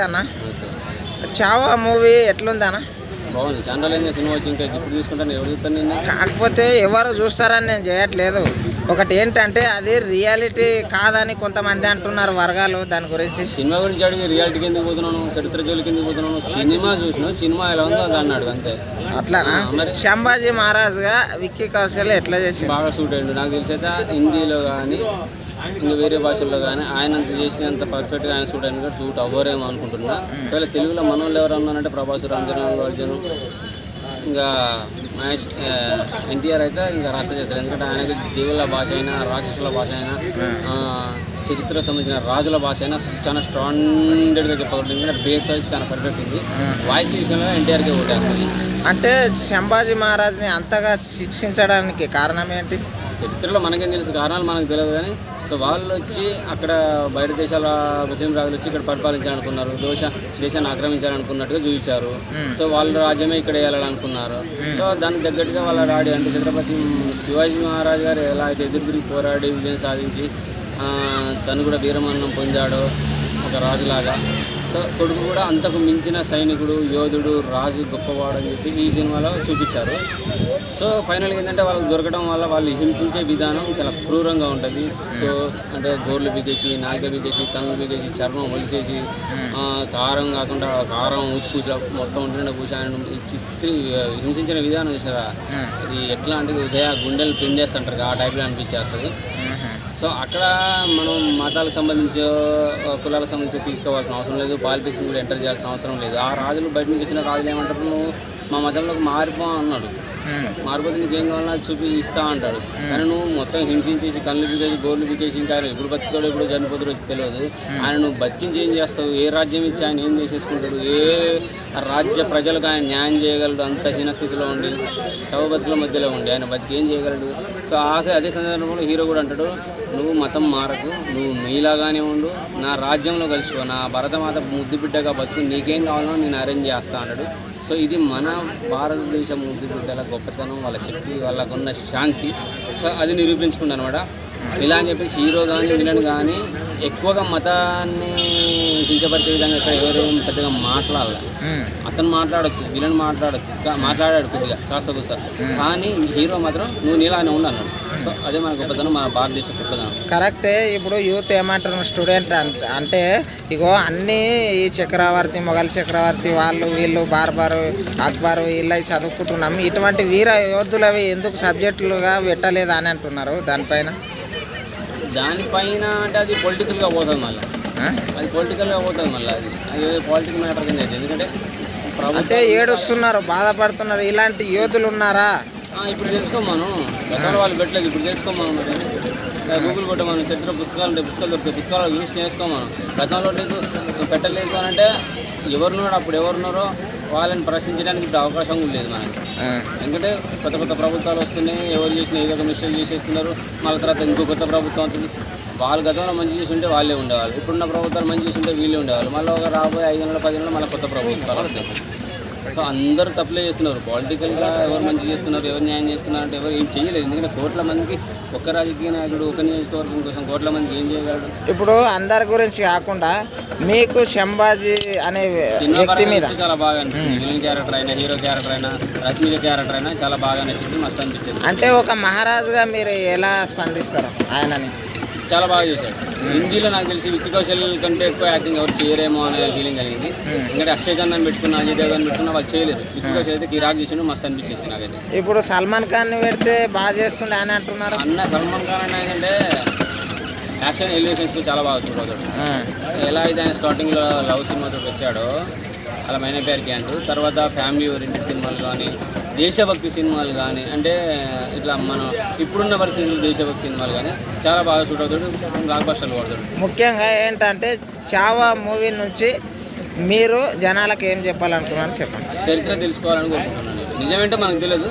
అన్న. చావా మూవీ ఎట్లుంది అన్న? బాగుంది. రోజులు సినిమా వచ్చి ఇంకా ఇప్పుడు తీసుకుంటాను. ఎవరు చూస్తాను నిన్న? కాకపోతే ఎవరు చూస్తారని నేను చేయట్లేదు. ఒకటి ఏంటంటే అది రియాలిటీ కాదని కొంతమంది అంటున్నారు వర్గాలు దాని గురించి. సినిమా గురించి అడిగి రియాలిటీకి ఎందుకు పోతున్నాను చరిత్ర జోలికి ఎందుకు పోతున్నాను సినిమా చూసిన సినిమా ఎలా ఉందో అది అన్నాడు అంతే. అట్లానా? శంభాజీ మహారాజ్గా విక్కీ కౌశల్ ఎట్లా చేసి బాగా సూట్ అయ్యిండు. నాకు తెలిసి హిందీలో కానీ ఇంకా వేరే భాషల్లో కానీ ఆయన అంత చేసినంత పర్ఫెక్ట్గా ఆయన షూట్ అయిన కూడా అవ్వరేమో అనుకుంటున్నా. ఒకవేళ తెలుగులో మన వాళ్ళు ఎవరు ఉన్నారంటే ప్రభాస్ రామచంద్ర అర్జున్ ఇంకా మహేష్ ఎన్టీఆర్ అయితే ఇంకా రచ్చ చేస్తారు ఎందుకంటే ఆయనకి దేవుళ్ళ భాష అయినా రాక్షసుల భాష అయినా చరిత్ర సంబంధించిన రాజుల భాష అయినా చాలా స్టాండర్డ్గా చెప్పగలరు ఎందుకంటే బేస్ వైజ్ చాలా పర్ఫెక్ట్ ఉంది. వాయిస్ విషయంలో ఎన్టీఆర్కే ఓటేస్తుంది అంటే శంభాజీ మహారాజ్ని అంతగా శిక్షించడానికి కారణం ఏంటి? చరిత్రలో మనకేం తెలుసు కారణాలు మనకు తెలియదు కానీ సో వాళ్ళు వచ్చి అక్కడ బయట దేశాల ముస్లిం రాజులు వచ్చి ఇక్కడ పరిపాలించాలనుకున్నారు. దోష దేశాన్ని ఆక్రమించాలనుకున్నట్టుగా చూపించారు. సో వాళ్ళ రాజ్యమే ఇక్కడ వేయాలనుకున్నారు సో దానికి తగ్గట్టుగా వాళ్ళ రాడి అంటే ఛత్రపతి శివాజీ మహారాజ్ గారు ఎలా అయితే ఎదురు తిరిగి పోరాడి విజయం సాధించి తను కూడా వీరమరణం పొందాడో ఒక రాజులాగా. సో కొడుకు కూడా అంతకు మించిన సైనికుడు యోధుడు రాజు గొప్పవాడు అని చెప్పేసి ఈ సినిమాలో చూపించారు. సో ఫైనల్గా ఏంటంటే వాళ్ళకి దొరకడం వల్ల వాళ్ళు హింసించే విధానం చాలా క్రూరంగా ఉంటుంది. సో అంటే గోర్లు బిగేసి నాలుక బిగేసి కన్నులు బిగేసి చర్మం ఒలిసేసి కారం కాకుండా కారం ఉప్పు ఇట్లా మొత్తం ఉంటుండే ఈ చిత్రి హింసించిన విధానం చూసారా? అది ఎట్లా అంటే ఉదయ గుండెలు పిండేస్తుంటారు ఆ టైప్లో అనిపించేస్తుంది. సో అక్కడ మనం మతాలకు సంబంధించి కులాలకు సంబంధించి తీసుకోవాల్సిన అవసరం లేదు. పాలిటిక్స్ కూడా ఎంటర్ చేయాల్సిన అవసరం లేదు. ఆ రాజులు బయట నుంచి వచ్చిన రాజులు ఏమంటారు? నువ్వు మా మతంలోకి మారిపో అన్నాడు. మారిపోతే నీకు ఏం కావాలన్నా చూపి ఇస్తా అంటాడు కానీ నువ్వు మొత్తం హింసించేసి కళ్ళు బిగేసి గోళ్ళు బిగేసి ఇంకా ఎప్పుడు బతుకుతాడో ఎప్పుడు చనిపోతాడో తెలియదు. ఆయన నువ్వు బతికించి ఏం చేస్తావు? ఏ రాజ్యం ఇచ్చి ఆయన ఏం చేసేసుకుంటాడు? ఏ రాజ్య ప్రజలకు ఆయన న్యాయం చేయగలడు? అంత హీనస్థితిలో ఉండి శవ బతుకుల మధ్యలో ఉండి ఆయన బతికి ఏం చేయగలడు? సో ఆశ అదే సందర్భంలో హీరో కూడా అంటాడు నువ్వు మతం మారకు నువ్వు నీలాగానే ఉండు నా రాజ్యంలో కలిసిపో నా భరతమాత ముద్దు బిడ్డగా బతుకు నీకేం కావాలో నేను అరేంజ్ చేస్తా అన్నాడు సో ఇది మన భారతదేశ ముద్దు బిడ్డల గొప్పతనం వాళ్ళ శక్తి వాళ్ళకున్న శాంతి. సో అది నిరూపించుకుంది అనమాట ఇలా అని చెప్పేసి హీరో కానీ విలన్ కానీ ఎక్కువగా మతాన్ని కించపరిచే విధంగా ఇక్కడ ఎవరేం పెద్దగా మాట్లాడాలి. అతను మాట్లాడొచ్చు విలన్ మాట్లాడొచ్చు మాట్లాడాడు కొద్దిగా కాస్త కూస్త కానీ హీరో మాత్రం నువ్వు నీలానే ఉండు అన్నాడు. సో అదే మన గొప్పతనం మన భారతదేశ గొప్పతనం. కరెక్టే ఇప్పుడు యూత్ ఏమంటారు స్టూడెంట్ అంట- అంటే ఇగో అన్నీ ఈ చక్రవర్తి మొఘల్ చక్రవర్తి వాళ్ళు వీళ్ళు బార్బారు అక్బరు వీళ్ళవి చదువుకుంటున్నాం. ఇటువంటి వీర యోధులవి ఎందుకు సబ్జెక్టులుగా పెట్టలేదు అని అంటున్నారు దానిపైన? దానిపైన అంటే అది పొలిటికల్గా పోతుంది మళ్ళీ? అది పొలిటికల్గా పోతుంది మళ్ళీ అది. అది పొలిటికల్ మ్యాటర్ కింద అయితే ఎందుకంటే అంటే ఏడుస్తున్నారు బాధపడుతున్నారు. ఇలాంటి యోధులు ఉన్నారా? ఇప్పుడు తెలుసుకోమాను. గతంలో వాళ్ళు పెట్టలేదు ఇప్పుడు తెలుసుకోమాను మరి. గూగుల్ కొట్టమను. చరిత్ర పుస్తకాలు ఉంటాయి పుస్తకాలు దొరుకుతాయి. పుస్తకాలు యూస్ చేసుకోమాను. గతంలో లేదు. పెట్టలేదు అని అంటే ఎవరున్నారో అప్పుడు ఎవరున్నారో వాళ్ళని ప్రశ్నించడానికి ఇప్పుడు అవకాశం కూడా లేదు మనకి. ఎందుకంటే కొత్త కొత్త ప్రభుత్వాలు వస్తున్నాయి ఎవరు చేసినా ఏదో ఒక మిస్టేక్ చేసేస్తున్నారు మళ్ళీ తర్వాత ఇంకో కొత్త ప్రభుత్వం వస్తుంది. వాళ్ళు గతంలో మంచి చేసి ఉంటే వాళ్ళే ఉండేవాళ్ళు. ఇప్పుడున్న ప్రభుత్వాలు మంచి చేసి ఉంటే వీళ్ళే ఉండేవాళ్ళు. మళ్ళీ ఒక రాబోయే ఐదు నెలల పది నెలలు మళ్ళీ కొత్త ప్రభుత్వాలు వస్తాయి. సో అందరూ తప్పులే చేస్తున్నారు. పొలిటికల్గా ఎవరు మంచి చేస్తున్నారు ఎవరు న్యాయం చేస్తున్నారు అంటే ఎవరు ఏం చేయలేదు. ఎందుకంటే కోట్ల మందికి ఒక రాజకీయ నాయకుడు ఒక నియోజకవర్గం కోసం కోట్ల మందికి ఏం చేయగలడు? ఇప్పుడు అందరి గురించి కాకుండా మీకు శంభాజీ అనే వ్యక్తి మీద చాలా బాగా అనిపించింది విలన్ క్యారెక్టర్ అయినా హీరో క్యారెక్టర్ అయినా రష్మిక క్యారెక్టర్ అయినా చాలా బాగా నచ్చింది మస్తు అనిపించింది. అంటే ఒక మహారాజుగా మీరు ఎలా స్పందిస్తారు ఆయనని? చాలా బాగా చేశాడు హిందీలో నాకు తెలిసి విక్కీ కౌశల్ కంటే ఎక్కువ యాక్టింగ్ ఎవరు చేయరేమో అనే ఫీలింగ్ కలిగింది. ఎందుకంటే అక్షయ్ ఖన్నాని పెట్టుకున్నా అజయ్ దేవన్ పెట్టుకున్నా వాళ్ళు చేయలేరు. విక్కీ కౌశల్ అయితే కిరాక్ చేసిండు మస్తు అనిపించేసి నాకైతే. ఇప్పుడు సల్మాన్ ఖాన్ని పెడితే బాగా చేస్తుండే అని అంటున్నారు. అన్న సల్మాన్ ఖాన్ అంటే ఏంటంటే యాక్షన్ ఎలివేషన్స్కి చాలా బాగా చూడగలడు ఆ, ఎలా అయితే ఆయన స్టార్టింగ్లో లవ్ సినిమాతో వచ్చాడో అలా మైన పేరుకి అంటూ తర్వాత ఫ్యామిలీ ఓరియంటెడ్ సినిమాలు కానీ దేశభక్తి సినిమాలు కానీ అంటే ఇట్లా మనం ఇప్పుడున్న పరిస్థితుల్లో దేశభక్తి సినిమాలు కానీ చాలా బాగా షూట్ అవుతాడు బ్లాక్ బస్టర్లు కొడతాడు. ముఖ్యంగా ఏంటంటే చావా మూవీ నుంచి మీరు జనాలకు ఏం చెప్పాలనుకున్నారు చెప్పండి. చరిత్ర తెలుసుకోవాలని కోరుకుంటున్నాను. నిజమేంటో మనకు తెలియదు.